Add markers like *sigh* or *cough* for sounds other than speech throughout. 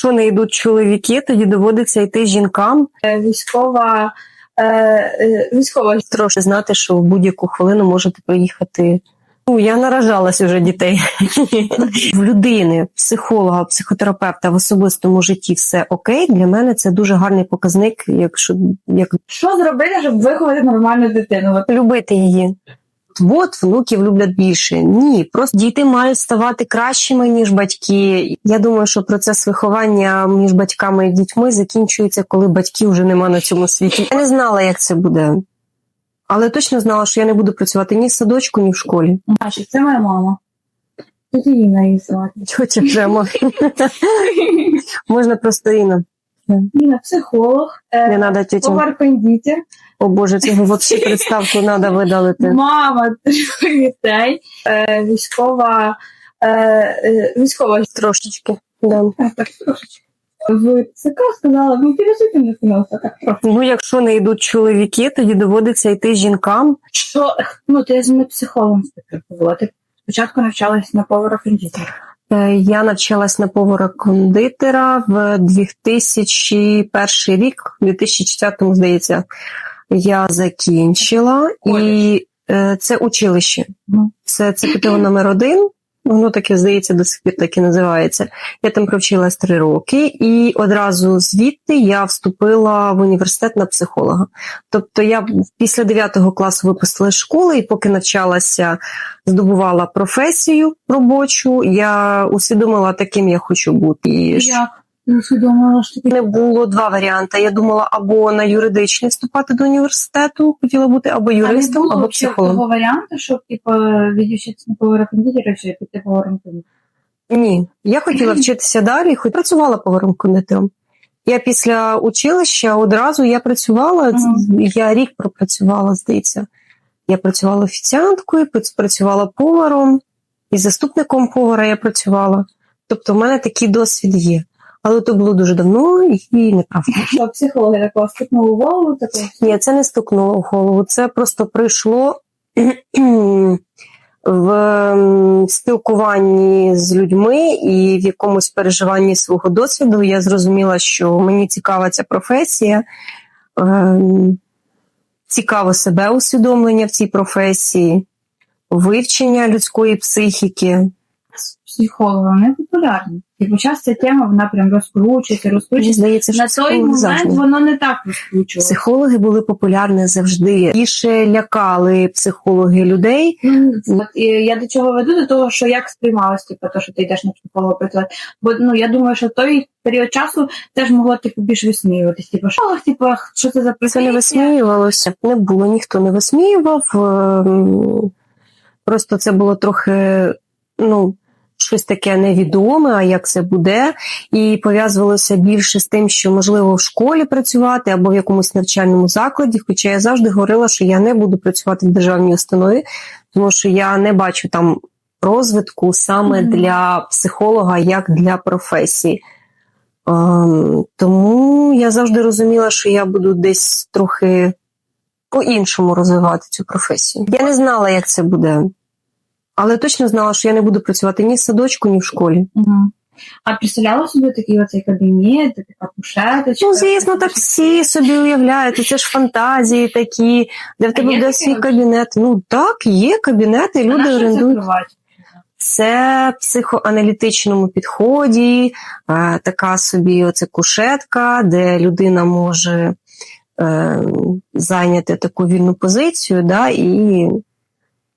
якщо не йдуть чоловіки, тоді доводиться йти жінкам. Е, Військова е, е, військова Трошки знати, що в будь-яку хвилину можете приїхати. Ну, я наражалась уже дітей. *laughs* В людини, психолога, психотерапевта в особистому житті все окей. Для мене це дуже гарний показник, якщо як що зробити, щоб виховати нормальну дитину? Любити її. От внуків люблять більше. Ні, просто діти мають ставати кращими, ніж батьки. Я думаю, що процес виховання між батьками і дітьми закінчується, коли батьків вже нема на цьому світі. Я не знала, як це буде. Але точно знала, що я не буду працювати ні в садочку, ні в школі. Значить, це моя мама. Тоді Інна її звати. Тьотя прямо. Можна просто Інна. Інна психолог, Не е, треба повар-кондитер, О Боже, цього взагалі представку треба видалити. мама трьох дітей, е, військова, е, е, військова Трошечки. Да. А, так трошечки. В ЦК сказала, ну філософі не сказала, так трохи. Ну, якщо не йдуть чоловіки, тоді доводиться йти жінкам. Що, ну, ти з психологом співпрацювала. Ти спочатку навчалась на повара кондитера. Е, Я навчалась на повара кондитера в 2001 рік, в 2004, здається, я закінчила. І е, це училище. Це Це ЦПТО номер один. Воно таке, здається, до сих пір так і називається. Я там провчилась три роки, і одразу звідти я вступила в університет на психолога. Тобто я після 9 класу випустила школи, і поки навчалася, здобувала професію робочу, я усвідомила, таким я хочу бути. І ж Я не усвідомила, що таке. не було два варіанти. Я думала або на юридичний вступати до університету, хотіла бути або юристом, або психологом. того варіанту, щоб типу, відівчитися на повара чи піти поваром кондитера. Ні, я хотіла вчитися далі, хоч працювала поваром кондитером. Я після училища одразу я працювала, Мгм. я рік пропрацювала, здається. Я працювала офіціанткою, працювала поваром, і заступником повара я працювала. Тобто в мене такий досвід є. Але то було дуже давно і неправда. *laughs* Що психологи такого стикнули в голову, такого. Ні, це не стукнуло в голову. Це просто прийшло *clears throat* в ем, спілкуванні з людьми і в якомусь переживанні свого досвіду. Я зрозуміла, що мені цікава ця професія, ем, цікаво себе усвідомлення в цій професії, вивчення людської психіки. Психологи, вони популярні. Типу, час ця тема, вона прям розкручується, розкручується. здається, На той момент завжди. воно не так розкручувалося. Психологи були популярні завжди. Більше лякали психологи людей. Ну, От, і я до чого веду? До того, що як сприймалось, типу, то, що ти йдеш на психолога працювати. Бо ну я думаю, що той період часу теж могло типу більш висміюватись. Типу, що, типу, що це за Це не висміювалося, не було, ніхто не висміював. ем, Просто це було трохи, ну, щось таке невідоме, а як це буде, і пов'язувалося більше з тим, що можливо в школі працювати або в якомусь навчальному закладі. Хоча я завжди говорила, що я не буду працювати в державній установі, тому що я не бачу там розвитку саме Мгм. для психолога, як для професії. Ем, тому я завжди розуміла, що я буду десь трохи по-іншому розвивати цю професію. Я не знала, як це буде, але точно знала, що я не буду працювати ні в садочку, ні в школі. Мгм. А представляла собі такий оцей кабінет, така кушеточка? Ну, звісно, так всі собі уявляють. Це ж фантазії такі, де в тебе буде свій кабінет. Ну так, є кабінети, люди це орендують. Це в психоаналітичному підході, е, така собі оце кушетка, де людина може е, зайняти таку вільну позицію, да, і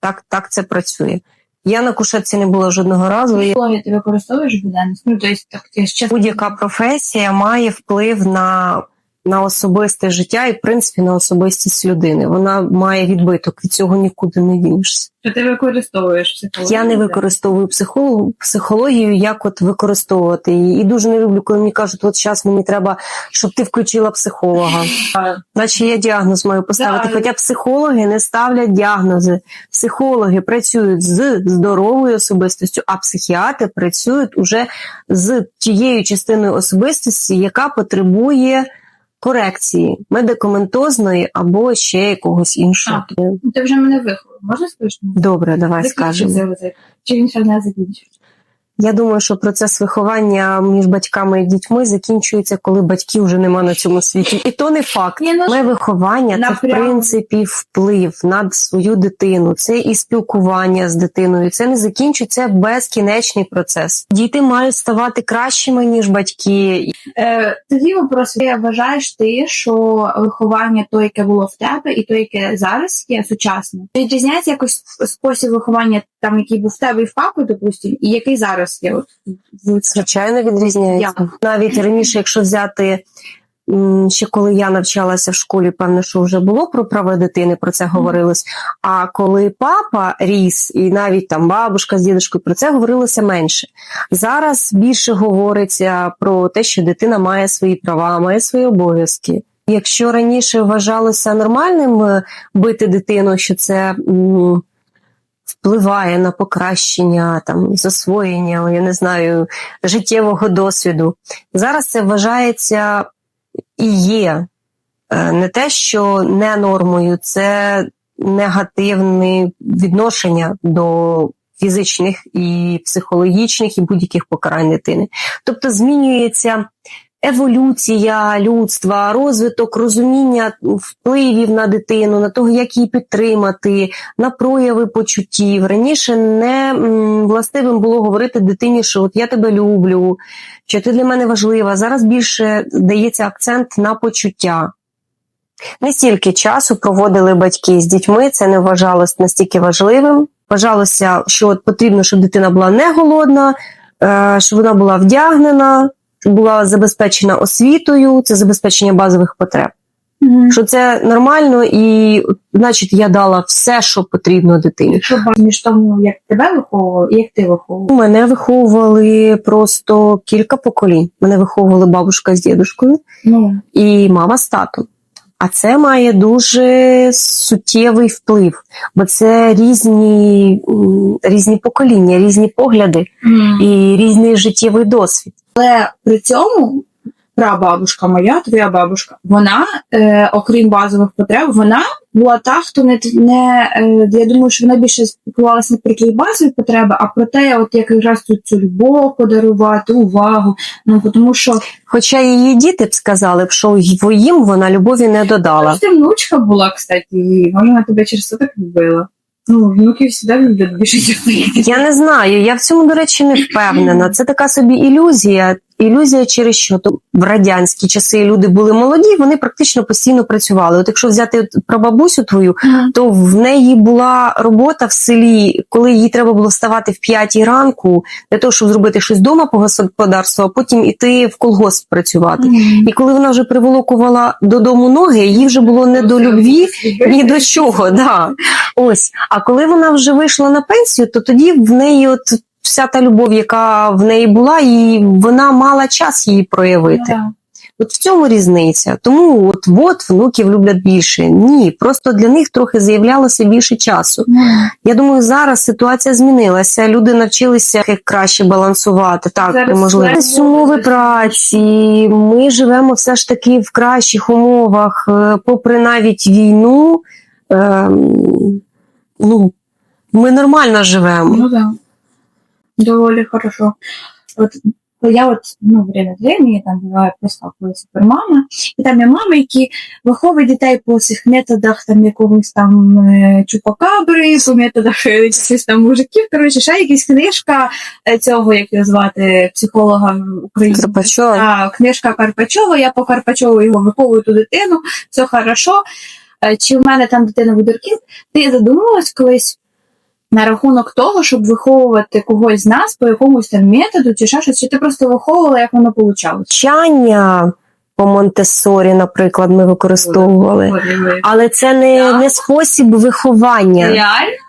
так, так це працює. Я на кушетці не була жодного разу. і ти використовуєш буденність? Ну, тобто, так, ще Будь-яка професія має вплив на, на особисте життя і, в принципі, на особистість людини. Вона має відбиток, від цього нікуди не дінешся. Що ти використовуєш психологію? Я не використовую психологію, як от використовувати її. І дуже не люблю, коли мені кажуть, от зараз мені треба, щоб ти включила психолога. Наче я діагноз маю поставити. Да. Хоча психологи не ставлять діагнози. Психологи працюють з здоровою особистістю, а психіатри працюють уже з тією частиною особистості, яка потребує корекції медикаментозної або ще якогось іншого. Ну, Ти вже мене виховав. Можна скажеш? Добре, давай скажемо. Чи він ще не закінчився? Я думаю, що процес виховання між батьками і дітьми закінчується, коли батьків вже нема на цьому світі. І то не факт. Ну, Але виховання це в принципі вплив над свою дитину. Це і спілкування з дитиною. Це не закінчується безкінечний процес. Діти мають ставати кращими ніж батьки. Е, тоді вопрос, ти вважаєш ти, що виховання то, яке було в тебе, і то, яке зараз є сучасне, відрізняється якось спосіб виховання, там який був в тебе і в папи, допустим, і який зараз є? Звичайно, відрізняється. Як? Навіть раніше, якщо взяти. Ще коли я навчалася в школі, певно, що вже було про права дитини, про це говорилось. А коли папа ріс, і навіть там бабушка з дідушкою, про це говорилося менше. Зараз більше говориться про те, що дитина має свої права, має свої обов'язки. Якщо раніше вважалося нормальним е, бити дитину, що це м, впливає на покращення там засвоєння, я не знаю, життєвого досвіду. Зараз це вважається і є е, не те, що не нормою, це негативне відношення до фізичних і психологічних і будь-яких покарань дитини. Тобто змінюється еволюція людства, розвиток розуміння впливів на дитину, на того, як її підтримати, на прояви почуттів. Раніше не властивим було говорити дитині, що от я тебе люблю, що ти для мене важлива. Зараз більше дається акцент на почуття. Не стільки часу проводили батьки з дітьми, це не вважалось настільки важливим. Вважалося, що от потрібно, щоб дитина була не голодна, е, щоб вона була вдягнена, була забезпечена освітою, це забезпечення базових потреб. Мгм. Що це нормально, і значить я дала все, що потрібно дитині. Що між тому, як тебе виховували, і як ти виховував? Мене виховували просто кілька поколінь. Мене виховували бабушка з дідушкою Ну, і мама з татом. А це має дуже суттєвий вплив, бо це різні, різні покоління, різні погляди і різний життєвий досвід. Але при цьому прабабушка моя, твоя бабушка, вона, е, окрім базових потреб, вона була та, хто не, не е, я думаю, що вона більше спілкувалася не про які базові потреби, а про те, от як якраз тут цю любов подарувати, увагу. Ну тому що Хоча її діти б сказали б, що їм вона любові не додала. ти внучка була, кстати, і вона тебе через це так любила. Ну, внуки завжди люблять більше дітей. Я не знаю, я в цьому, до речі, не впевнена. Це така собі ілюзія. Ілюзія через що? То в радянські часи люди були молоді, вони практично постійно працювали. От якщо взяти про бабусю твою, то в неї була робота в селі, коли їй треба було вставати в п'ятій ранку для того, щоб зробити щось вдома по господарству, а потім іти в колгосп працювати. І коли вона вже приволокувала додому ноги, їй вже було не до любві, ні до чого. Да. Ось. А коли вона вже вийшла на пенсію, то тоді в неї от вся та любов, яка в неї була, і вона мала час її проявити. Да. От в цьому різниця. Тому от, от внуків люблять більше. Ні, просто для них трохи з'являлося більше часу. Ну, Я думаю, зараз ситуація змінилася. Люди навчилися як краще балансувати. Так, Зараз можливо. легко. З умови праці. Ми живемо все ж таки в кращих умовах, е, попри навіть війну. Ем, ну, ми нормально живемо. Ну да. Доволі хорошо. От я от ну, время времени там буває проскакує супермама, і там є мами, які виховують дітей по цих методах там якогось там е, чупакабри, по методах якихось там мужиків. Коротше, ще якась книжка е, цього, як його звати, психолога України. Карпачова. А, книжка Карпачова, я по Карпачову його виховую ту дитину, все хорошо. Е, Чи в мене там дитина буде? Ти задумувалась колись на рахунок того, щоб виховувати когось з нас по якомусь там методу, чи ще щось, чи ти просто виховувала, як воно получалось? Навчання по Монтесорі, наприклад, ми використовували. Але це не, не спосіб виховання,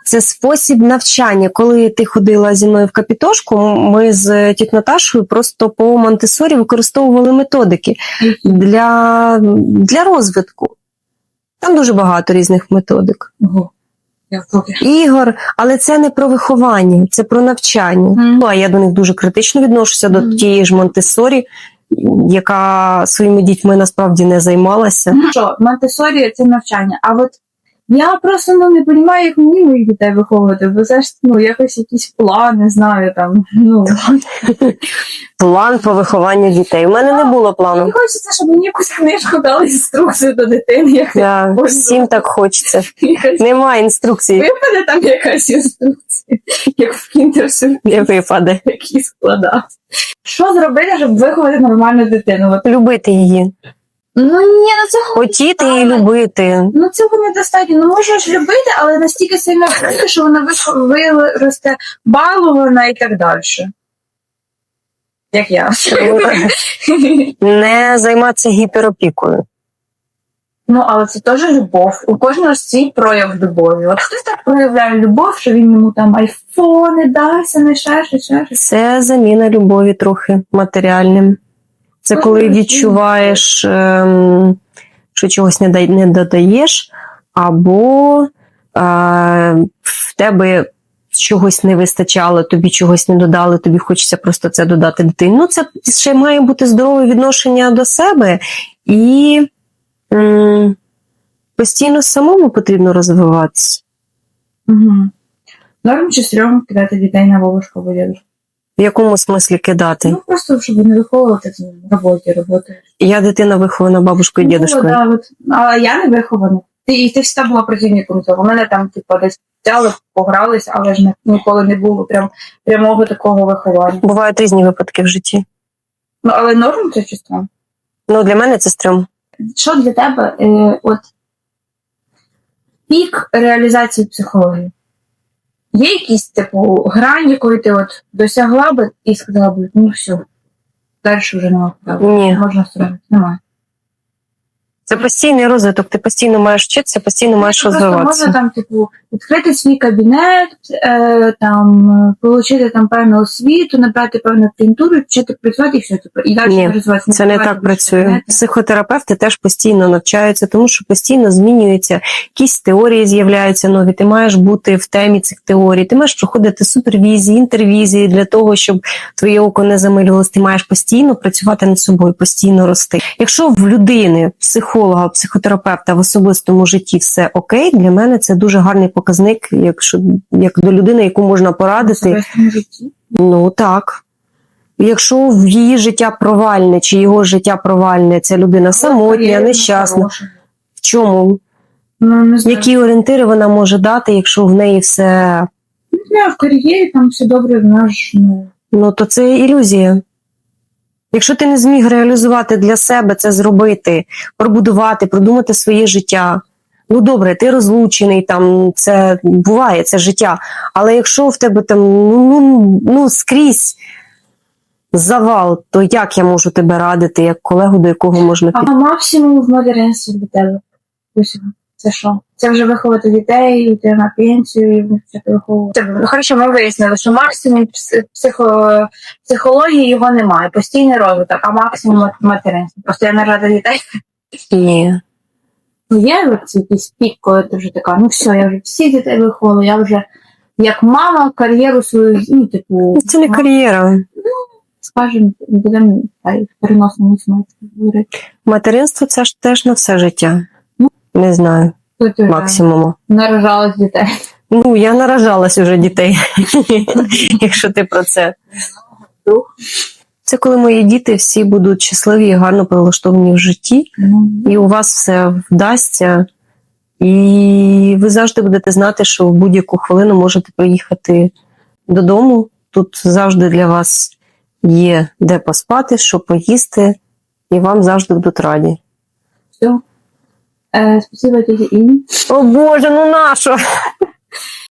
це спосіб навчання. Коли ти ходила зі мною в капітошку, ми з тіть Наташою просто по Монтесорі використовували методики для, для розвитку. Там дуже багато різних методик. Ого. Ігор, але це не про виховання, це про навчання. Mm. Ну а я до них дуже критично відношуся до тієї ж Монтесорі, яка своїми дітьми насправді не займалася. Ну що, Монтесорі це навчання. А от Я просто ну, не розумію, як мені моїх дітей виховувати, бо це ж ну, якось якісь плани, знаю там. *laughs* Ну. План по вихованню дітей. У мене не було Мені плану. хочеться, щоб мені якусь книжку дали інструкцію до дитини, як Да, всім так хочеться. якась. Немає інструкції, Випаде там якась інструкція, як в кінтерсурі, не випаде. який складав. Що зробити, щоб виховати нормальну дитину? Любити її, ну ні, ну цього хотіти і любити. Ну цього недостатньо. Ну можна ж любити, але настільки сильно любити, що вона виросте балована і так далі. Як я. Не займатися гіперопікою. ну, але це теж любов. У кожного ж свій прояв любові. От хтось так проявляє любов, що він йому там айфони, дасть, не ще щось, ще. Це заміна любові трохи матеріальним. Це коли відчуваєш, ем, що чогось не, додаєш, або е, в тебе чогось не вистачало, тобі чогось не додали, тобі хочеться просто це додати дитині. Ну, це ще має бути здорове відношення до себе, і постійно самому потрібно розвиватися. Угу. Норм чи стрьом кидати дітей на бабушку або дідушку? В якому смислі кидати? Ну просто щоб не виховувати на роботі роботи. Я дитина вихована бабушкою і дідушкою. Ну, да, от. Але я не вихована. Ти, і ти всегда була противником того. У мене там, типу, десь взяли, погрались, але ж ніколи не було прям, прямого такого виховання. Бувають різні випадки в житті. Ну, але норм це чисто. Ну, для мене це стрьом. Що для тебе е, от пік реалізації психології? Є якісь, типу, грані, коли ти от досягла би і сказала б, ну все, далі вже нема. Ні. Можна зробити, Немає. Це постійний розвиток. Ти постійно маєш вчитися, постійно маєш розвиватися. можна там, типу, відкрити свій кабінет, е, там, отримати там певну освіту, набрати певну клієнтуру, вчити працювати і все, типу, і далі Ні, розвиватися. Це не так працює. Психотерапевти теж постійно навчаються, тому що постійно змінюються якісь теорії, з'являються нові. Ти маєш бути в темі цих теорій. Ти маєш проходити супервізії, інтервізії для того, щоб твоє око не замилювалося. Ти маєш постійно працювати над собою, постійно рости. Якщо в людини, психолога, психотерапевта в особистому житті все окей, для мене це дуже гарний показник, якщо як до людини, яку можна порадити. Ну так. Якщо в її життя провальне, чи його життя провальне, ця людина самотня, нещасна. В чому? Ну, не знаю. Які орієнтири вона може дати, якщо в неї все. Не знаю, в кар'єрі там все добре, ж, ну, Ну, то це ілюзія. Якщо ти не зміг реалізувати для себе це зробити, пробудувати, продумати своє життя. Ну добре, ти розлучений, там це буває, це життя. Але якщо в тебе там ну, ну, ну скрізь завал, то як я можу тебе радити, як колегу, до якого можна А максимум в материнстві для тебе. Це що? Це вже виховати дітей, йти на пенсію і почати виховувати. Ну, хорошо, ми вияснили, що максимум психо... психології його немає. Постійний розвиток, а максимум мат- материнство. Просто я не рада дітей. Ні. Ну, є якийсь пік, коли ти вже така, ну все, я вже всіх дітей виховую, я вже як мама кар'єру свою, ну, типу, Це не кар'єра. скажімо, будемо в переносному говорити. Материнство це ж теж на все життя. Ну. Не знаю, Тут максимуму. наражалась дітей. Ну, я наражалась уже дітей, *laughs* якщо ти про це. Це коли мої діти всі будуть щасливі і гарно прилаштовані в житті, Ну, і у вас все вдасться, і ви завжди будете знати, що в будь-яку хвилину можете приїхати додому. Тут завжди для вас є де поспати, що поїсти, і вам завжди будуть раді. все. Е, спасибо Інні. О Боже, ну нащо? *laughs*